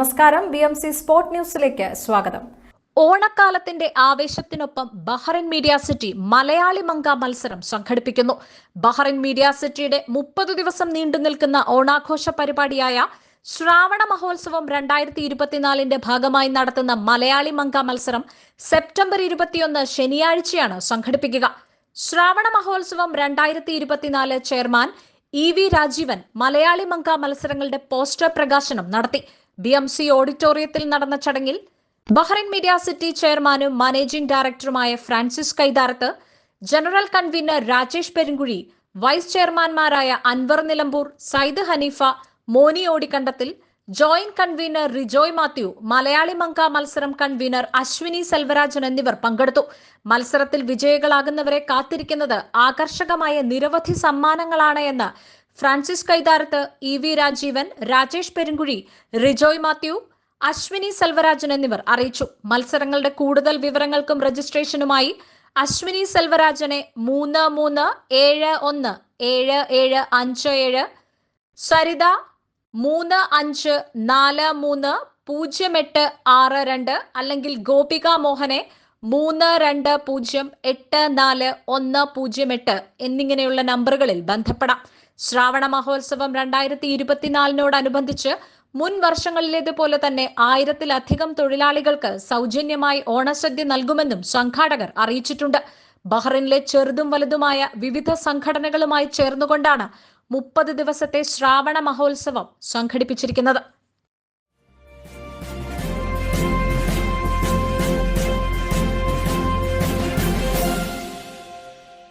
നമസ്കാരം. B M C sport ന്യൂസിലേക്ക് സ്വാഗതം. ഓണക്കാലത്തിന്റെ ആവേശത്തിനൊപ്പം Bahrain media city Malayali Manka മത്സരം സംഘടിപ്പിക്കുന്നു. ബഹ്റൈൻ മീഡിയ സിറ്റിയുടെ മുപ്പത് ദിവസം നീണ്ടു നിൽക്കുന്ന ഓണാഘോഷ പരിപാടിയായ ശ്രാവണ മഹോത്സവം രണ്ടായിരത്തി ഇരുപത്തിനാലിന്റെ ഭാഗമായി നടത്തുന്ന മലയാളി മങ്ക മത്സരം സെപ്റ്റംബർ ഇരുപത്തിയൊന്ന് ശനിയാഴ്ചയാണ് സംഘടിപ്പിക്കുക. ശ്രാവണ മഹോത്സവം രണ്ടായിരത്തി ഇരുപത്തിനാല് chairman E V Rajeevan Malayali Manka മത്സരങ്ങളുടെ പോസ്റ്റർ പ്രകാശനം നടത്തി. ബി എം സി ഓഡിറ്റോറിയത്തിൽ നടന്ന ചടങ്ങിൽ ബഹ്റൈൻ മീഡിയ സിറ്റി ചെയർമാനും മാനേജിംഗ് ഡയറക്ടറുമായ Francis Kaitharath general convener Rajesh Perunkuzhi vice ചെയർമാൻമാരായ Anwar Nilambur Sayyid Haneefa Moni Odikkandathil joint convener Rijoy Mathew Malayali Manka മത്സരം കൺവീനർ അശ്വിനി സെൽവരാജൻ എന്നിവർ പങ്കെടുത്തു. മത്സരത്തിൽ വിജയികളാകുന്നവരെ കാത്തിരിക്കുന്നത് ആകർഷകമായ നിരവധി സമ്മാനങ്ങളാണ് എന്ന് Francis Kaitharath E V Rajeevan Rajesh Perunkuzhi Rijoy Mathew Ashwini Selvarajan എന്നിവർ അറിയിച്ചു. മത്സരങ്ങളുടെ കൂടുതൽ വിവരങ്ങൾക്കും രജിസ്ട്രേഷനുമായി അശ്വിനി സെൽവരാജനെ മൂന്ന് മൂന്ന് ഏഴ് ഒന്ന് ഏഴ് ഏഴ് അഞ്ച് ഏഴ് സരിത മൂന്ന് അഞ്ച് നാല് മൂന്ന് പൂജ്യം എട്ട് ആറ് രണ്ട് അല്ലെങ്കിൽ ഗോപിക മോഹനെ മൂന്ന് രണ്ട് പൂജ്യം എട്ട് നാല് ഒന്ന് പൂജ്യം എട്ട് എന്നിങ്ങനെയുള്ള നമ്പറുകളിൽ ബന്ധപ്പെടാം. ശ്രാവണ മഹോത്സവം രണ്ടായിരത്തി ഇരുപത്തിനാലിനോടനുബന്ധിച്ച് മുൻ വർഷങ്ങളിലേതുപോലെ തന്നെ ആയിരത്തിലധികം തൊഴിലാളികൾക്ക് സൗജന്യമായി ഓണസദ്യ നൽകുമെന്നും സംഘാടകർ അറിയിച്ചിട്ടുണ്ട്. ബഹ്റിനിലെ ചെറുതും വലുതുമായ വിവിധ സംഘടനകളുമായി ചേർന്നുകൊണ്ടാണ് മുപ്പത് ദിവസത്തെ ശ്രാവണ മഹോത്സവം സംഘടിപ്പിച്ചിരിക്കുന്നത്.